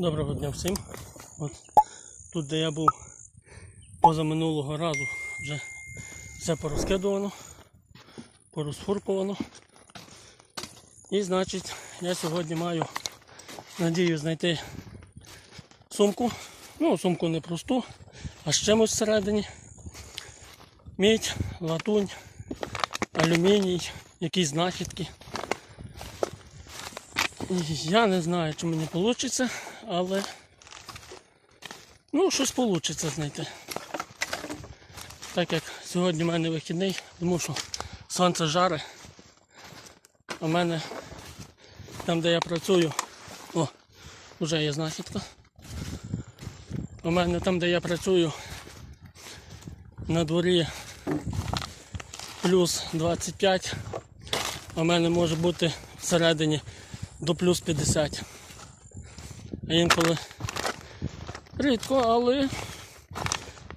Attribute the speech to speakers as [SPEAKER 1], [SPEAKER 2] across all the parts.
[SPEAKER 1] Доброго дня всім. От тут, де я був позаминулого разу, вже все порозкидувано, порозфуркувано. І значить, я сьогодні маю надію знайти сумку. Ну, сумку не просту, а з чимось всередині. Мідь, латунь, алюміній, якісь знахідки. Я не знаю, чи мені вийде, але ну, щось вийде знайти. Так як сьогодні в мене вихідний, тому що сонце жаре, а в мене там, де я працюю, о, вже є знахідка. У мене там, де я працюю, на дворі плюс 25, а в мене може бути всередині до плюс 50. Інколи рідко, але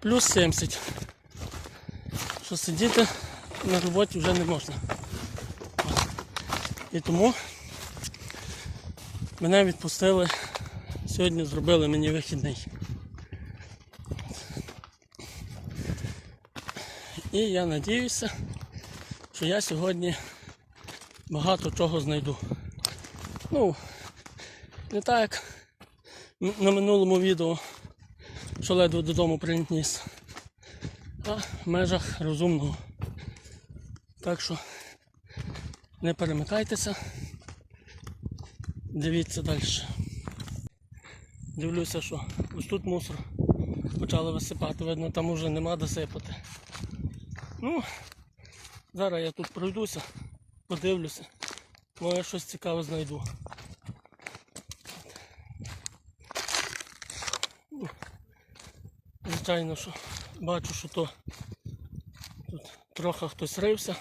[SPEAKER 1] плюс 70. Що сидіти на роботі вже не можна. І тому мене відпустили. Сьогодні зробили мені вихідний. І я надіюся, що я сьогодні багато чого знайду. Ну, не так на минулому відео, що ледве додому приніс, а в межах розумного. Так що не перемикайтеся, дивіться далі. Дивлюся, що ось тут мусор почали висипати, видно, там уже нема де сипати. Ну, зараз я тут пройдуся, подивлюся, може щось цікаве знайду. Звичайно, що бачу, що то тут трохи хтось рився.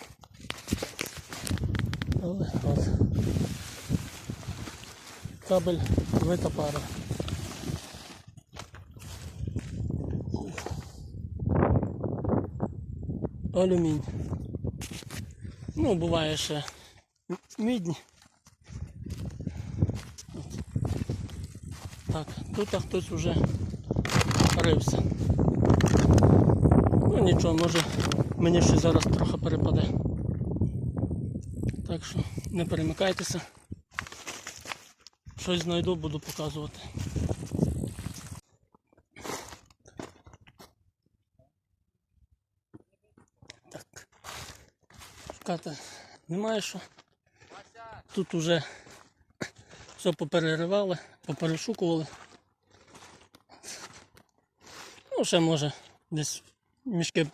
[SPEAKER 1] Але от. Кабель вита пара. Алюмінь. Ну, буває ще мідні. Так, тут хтось вже рився. Ну нічого, може мені ще зараз трохи перепаде. Так що не перемикайтеся. Щось знайду, буду показувати. Так. Шукати немає що. Тут уже все попереривали, поперешукували. Ну, ще може десь мішки,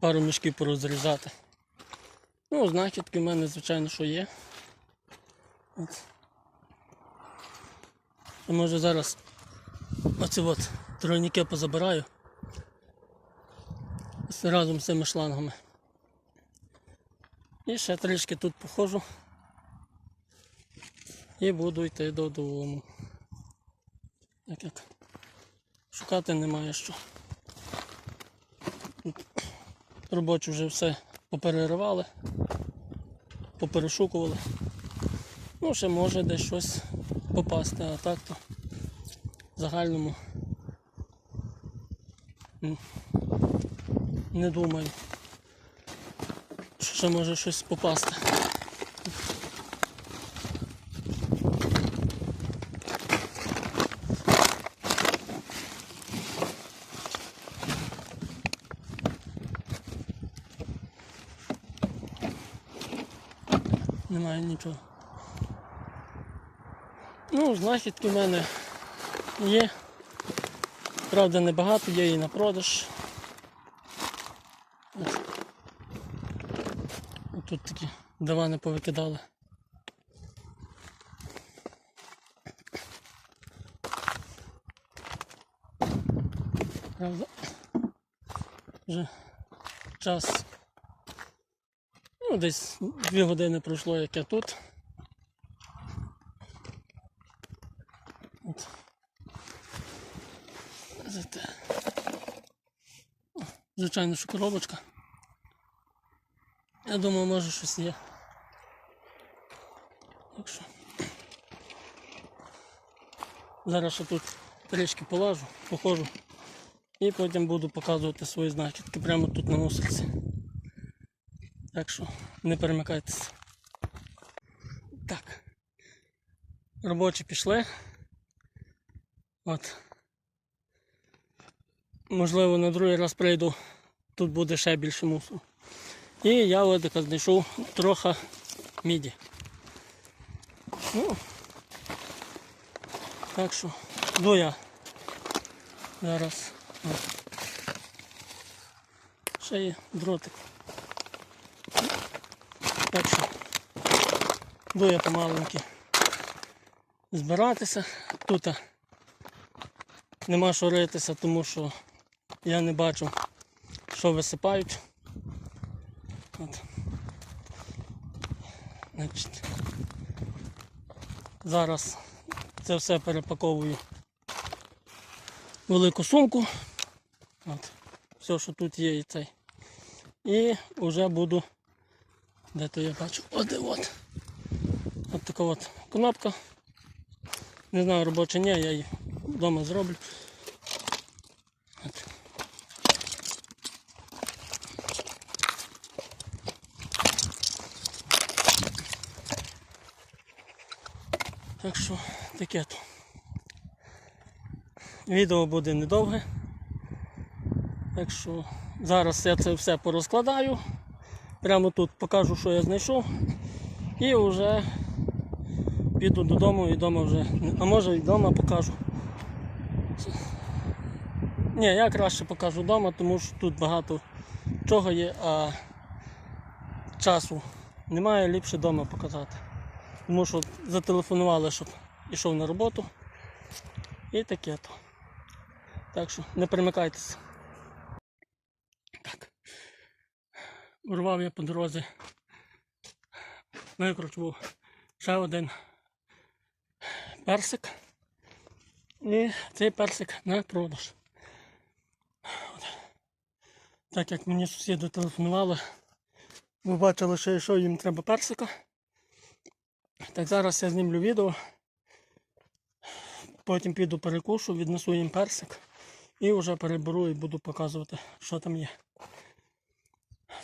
[SPEAKER 1] пару мішків порозрізати. Ну, знахідки в мене, звичайно, що є. От. Я може зараз оці от тройники позабираю. Разом з цими шлангами. І ще трішки тут походжу. І буду йти додому. Так як шукати немає що. Робочі вже все попереривали, поперешукували. Ну, ще може десь щось попасти, а так то в загальному не думаю, що ще може щось попасти. Немає нічого. Ну, знахідки в мене є. Правда, небагато, є і на продаж. Ось. Тут такі дивани повикидали. Правда, вже час. Ну, десь дві години пройшло, як я тут. От. Зате. Звичайно, що коробочка. Я думаю, може щось є. Так що. Зараз ще тут трішки полажу, походжу. І потім буду показувати свої знахідки прямо тут на мусорці. Так що не перемикайтеся. Так. Робочі пішли. От. Можливо, на другий раз прийду, тут буде ще більше мусору. І я яка знайшов трохи міді. Ну, так що, йду я зараз. Ще є дротик. Так що, йду я помаленьки збиратися. Тут нема що ритися, тому що я не бачу, що висипають. От. Значить, зараз це все перепаковую в велику сумку. От. Все, що тут є і цей. І вже буду. Де то я бачу? От от. От така от кнопка. Не знаю робоча ні, я її вдома зроблю. От. Так що таке то. Відео буде недовге. Так що зараз я це все порозкладаю. Прямо тут покажу, що я знайшов. І вже піду додому і вдома вже. А може і вдома покажу. Ні, я краще покажу вдома, тому що тут багато чого є, а часу немає, ліпше вдома показати. Тому що зателефонували, щоб йшов на роботу. І таке то. Так що не примикайтеся. Урвав я по дорозі. Викручував ще один персик. І цей персик на продаж. От. Так як мені сусіди телефонували, ви бачили, що що їм треба персика. Так зараз я знімлю відео. Потім піду перекушу, віднесу їм персик і вже переберу і буду показувати, що там є.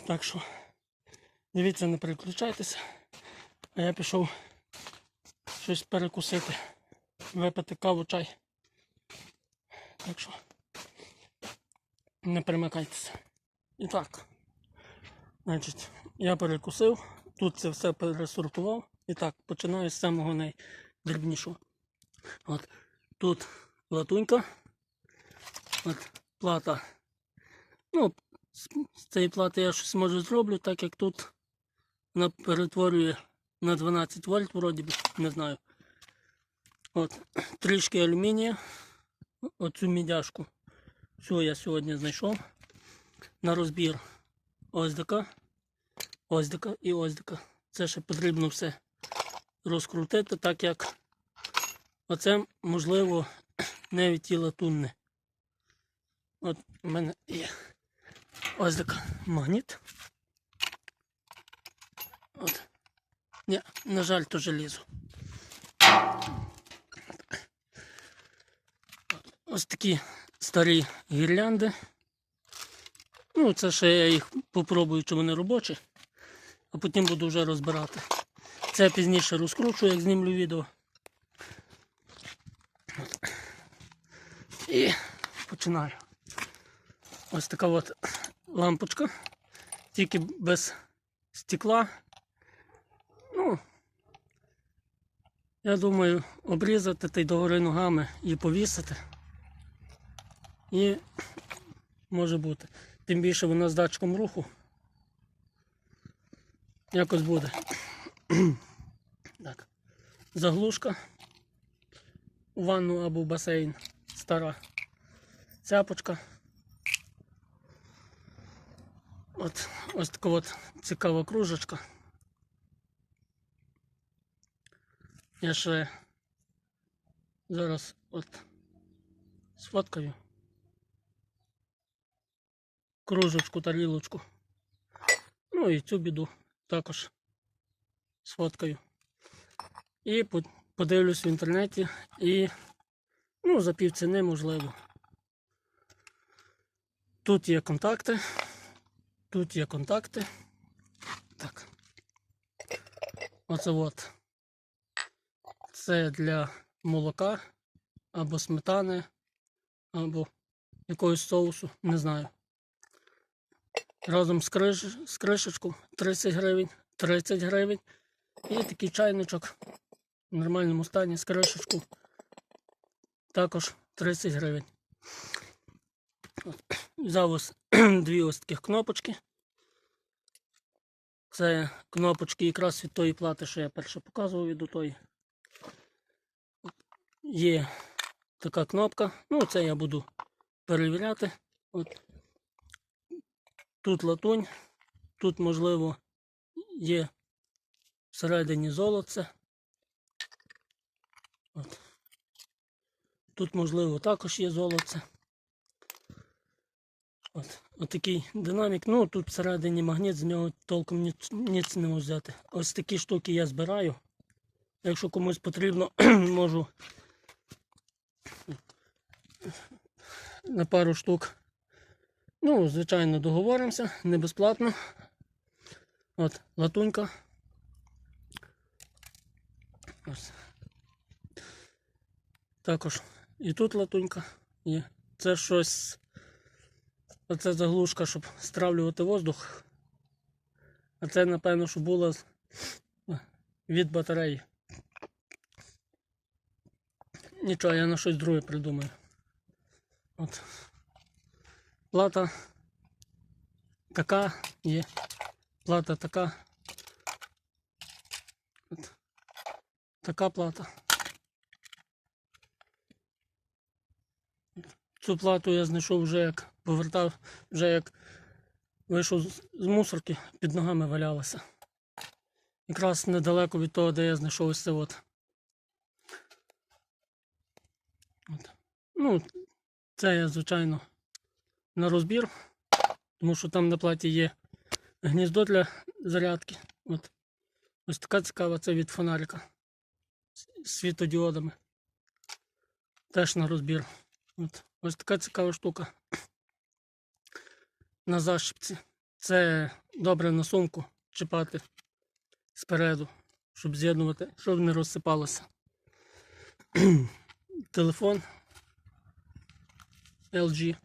[SPEAKER 1] Так що дивіться, не переключайтеся. А я пішов щось перекусити, випити каву, чай. Так що не перемикайтеся. І так, значить, я перекусив, тут це все пересортував. І так, починаю з самого найдрібнішого. От тут латунька. От плата. Ну, з, цієї плати я щось може зроблю, так як тут вона перетворює на 12 вольт, вроді би, не знаю. От, трішки алюмінія. Оцю мідяшку. Все я сьогодні знайшов. На розбір ось така і така. Це ще потрібно все розкрутити, так як оце можливо навіть і латунне. От у мене є ось така магніт. От. Ні, на жаль, то желізо. Ось такі старі гірлянди. Ну, це ще я їх попробую, чи вони робочі, а потім буду вже розбирати. Це я пізніше розкручу, як знімлю відео. От. І починаю. Ось така от лампочка, тільки без стекла. Ну, я думаю, обрізати та й догори ногами і повісити. І може бути. Тим більше вона з датчиком руху. Якось буде. так. Заглушка у ванну або в басейн стара. Цяпочка. От ось така от цікава кружечка. Я ще зараз от сфоткаю кружечку, тарілочку. Ну і цю біду також сфоткаю. І подивлюсь в інтернеті і Ну, за пів ціни можливо. Тут є контакти. Тут є контакти. Так. Оце от. Це для молока або сметани, або якогось соусу, не знаю. Разом з, криш... з кришечку 30 гривень, 30 гривень. І такий чайничок в нормальному стані з кришечку. Також 30 гривень. Взяв ось дві ось таких кнопочки. Це кнопочки якраз від тої плати, що я перше показував від тої. Є така кнопка. Ну, це я буду перевіряти. От. Тут латунь, тут, можливо, є всередині золоце. От. Тут, можливо, також є золоце. От. Отакий динамік. Ну, тут всередині магніт, з нього толком ніц не можу взяти. Ось такі штуки я збираю. Якщо комусь потрібно, можу на пару штук. Ну, звичайно, договоримося, не безплатно. От, латунька. Ось. Також і тут латунька є. Це щось. Оце заглушка, щоб стравлювати воздух. А це, напевно, що було від батареї. Нічого, я на щось друге придумаю. От. Плата така є. Плата така. От. Така плата. Цю плату я знайшов вже як повертав, вже як вийшов з мусорки, під ногами валялася. Якраз недалеко від того, де я знайшов ось це от. от. Ну, це я, звичайно, на розбір, тому що там на платі є гніздо для зарядки. От. Ось така цікава, це від фонарика з світодіодами. Теж на розбір. От. Ось така цікава штука. На защіпці. Це добре на сумку чіпати спереду, щоб з'єднувати, щоб не розсипалося. Телефон LG.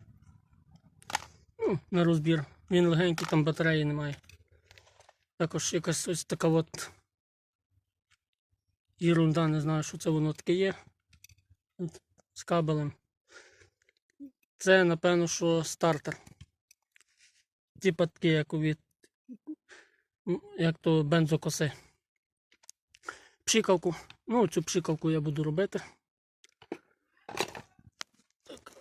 [SPEAKER 1] Ну, на розбір. Він легенький, там батареї немає. Також якась ось така от ерунда, не знаю, що це воно таке є. З кабелем. Це, напевно, що стартер. Типа такий, як у від. Як то бензокоси. Пшикавку. Ну, цю пшикавку я буду робити. Так,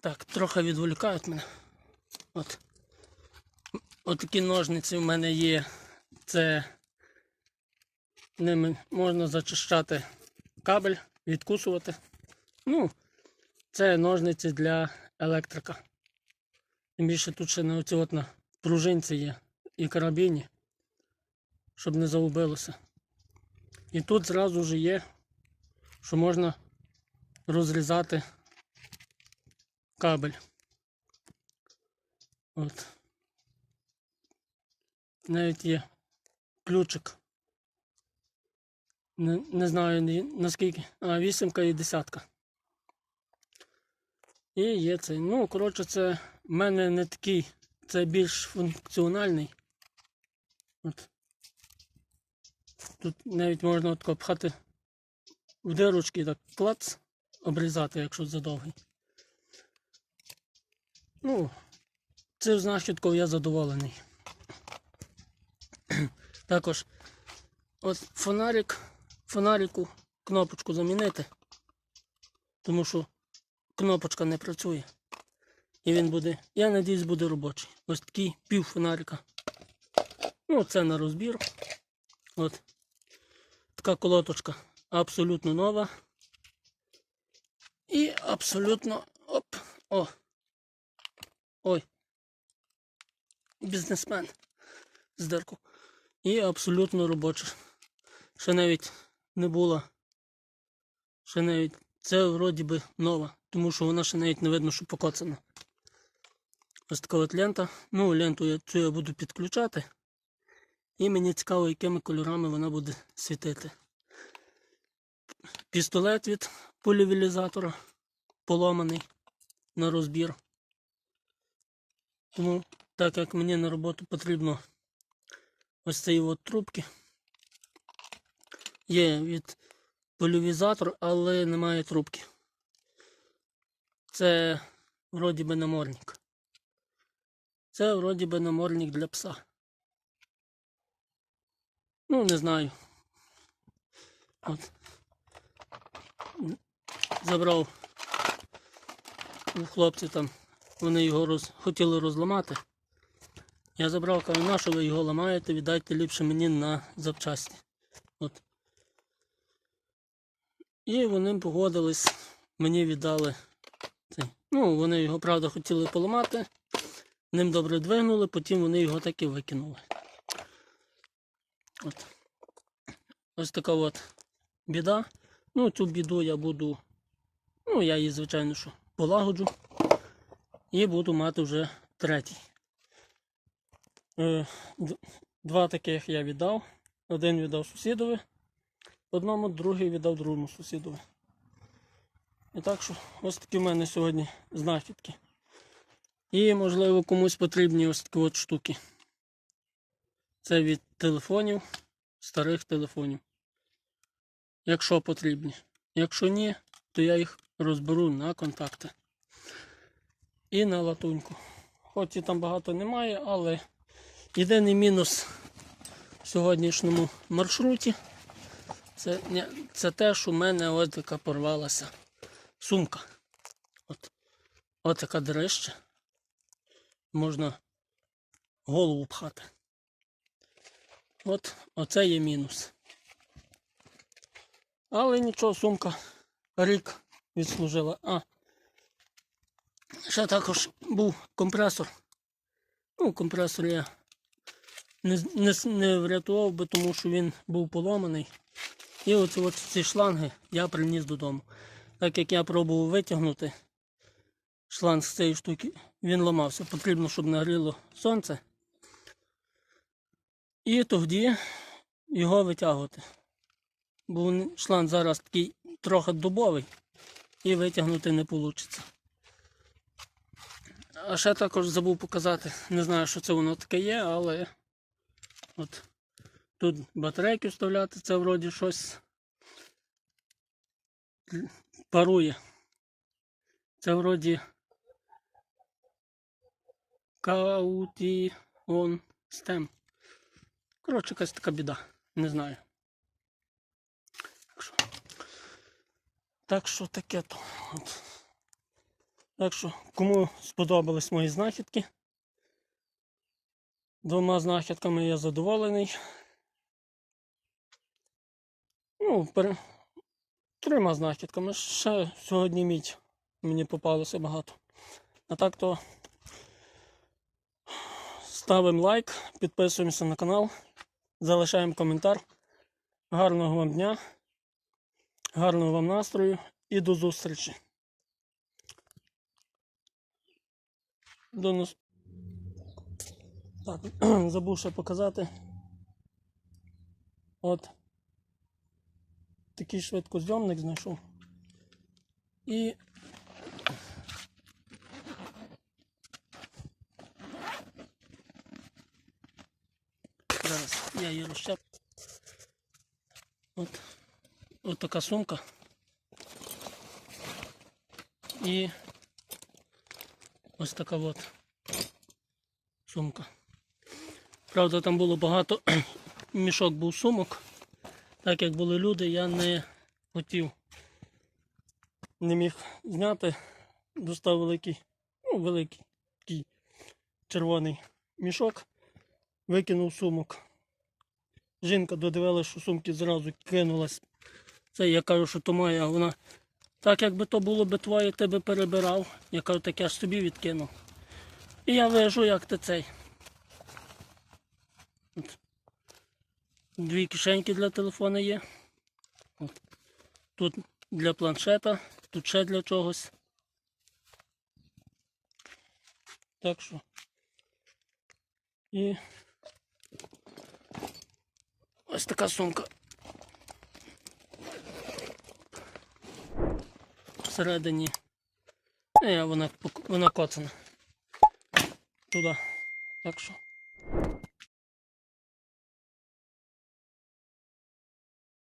[SPEAKER 1] так трохи відволікають мене. От. От ножниці в мене є. Це ними можна зачищати кабель, відкусувати. Ну, це ножниці для електрика. Тим більше тут ще на оці от на пружинці є і карабіні, щоб не загубилося. І тут зразу вже є, що можна розрізати кабель. От. Навіть є ключик. Не, не знаю наскільки. А, вісімка і десятка. І є цей. Ну, коротше, це в мене не такий, це більш функціональний. От. Тут навіть можна от пхати в дирочки так клац, обрізати, якщо задовгий. Ну, цим знахідкою я задоволений. Також от фонарик, фонарику кнопочку замінити, тому що кнопочка не працює. І він буде, я надіюсь, буде робочий. Ось такий пів фонарика. Ну, це на розбір. От. Така колоточка абсолютно нова. І абсолютно оп. О. Ой. Бізнесмен. З дирку. І абсолютно робоча. Ще навіть не була. Ще навіть це вроді би нова, тому що вона ще навіть не видно, що покоцана. Ось така от лента. Ну, ленту я, цю я буду підключати. І мені цікаво, якими кольорами вона буде світити. Пістолет від полівілізатора поломаний на розбір. Тому, так як мені на роботу потрібно ось цієї от трубки. Є від полівізатор, але немає трубки. Це вроді би намордник. Це вроді би намордник для пса. Ну, не знаю. От. Забрав у хлопців там. Вони його роз... хотіли розламати. Я забрав, кажу, на що ви його ламаєте, віддайте ліпше мені на запчасті. От. І вони погодились, мені віддали. Ну, вони його, правда, хотіли поламати, ним добре двигнули, потім вони його так і викинули. От. Ось така от біда. Ну, цю біду я буду. Ну, я її, звичайно, що полагоджу. І буду мати вже третій. Е, Два таких я віддав. Один віддав сусідові, одному, другий віддав другому сусідові. І так що ось такі в мене сьогодні знахідки. І, можливо, комусь потрібні ось такі от штуки. Це від телефонів, старих телефонів. Якщо потрібні. Якщо ні, то я їх розберу на контакти. І на латуньку. Хоч і там багато немає, але єдиний мінус в сьогоднішньому маршруті це, це те, що в мене ось така порвалася сумка. От, от така дрища. Можна голову пхати. От оце є мінус. Але нічого, сумка рік відслужила. А, ще також був компресор. Ну, компресор я не, не, не врятував би, тому що він був поломаний. І оці от ці шланги я приніс додому. Так як я пробував витягнути шланг з цієї штуки, він ламався. Потрібно, щоб нагріло сонце. І тоді його витягувати. Бо шланг зараз такий трохи дубовий і витягнути не вийде. А ще також забув показати. Не знаю, що це воно таке є, але от тут батарейки вставляти, це вроді щось парує. Це вроді каутіон стем. Коротше, якась така біда. Не знаю. Так що, так що таке то. От. Так що, кому сподобались мої знахідки. Двома знахідками я задоволений. Ну. Трьома знахідками. Ще сьогодні мідь мені попалося багато. А так то ставимо лайк, підписуємося на канал, залишаємо коментар. Гарного вам дня, гарного вам настрою і до зустрічі. До нас. Так, забув ще показати. От. Такий швидкозйомник знайшов. І. Зараз я її розчеп. От. От така сумка. І ось така от сумка. Правда, там було багато мішок був сумок. Так як були люди, я не хотів, не міг зняти. Достав великий, ну, великий червоний мішок, викинув сумок. Жінка додивилася, що сумки зразу кинулась. Це я кажу, що то моя, вона. Так якби то було би твоє, ти би перебирав. Я кажу, так я ж собі відкинув. І я вижу, як ти цей. От. Дві кишеньки для телефона є. От. Тут для планшета тут ще для чогось. Так що. І ось така сумка. Всередині. Е, вона, вона коцана. Туди. Так що.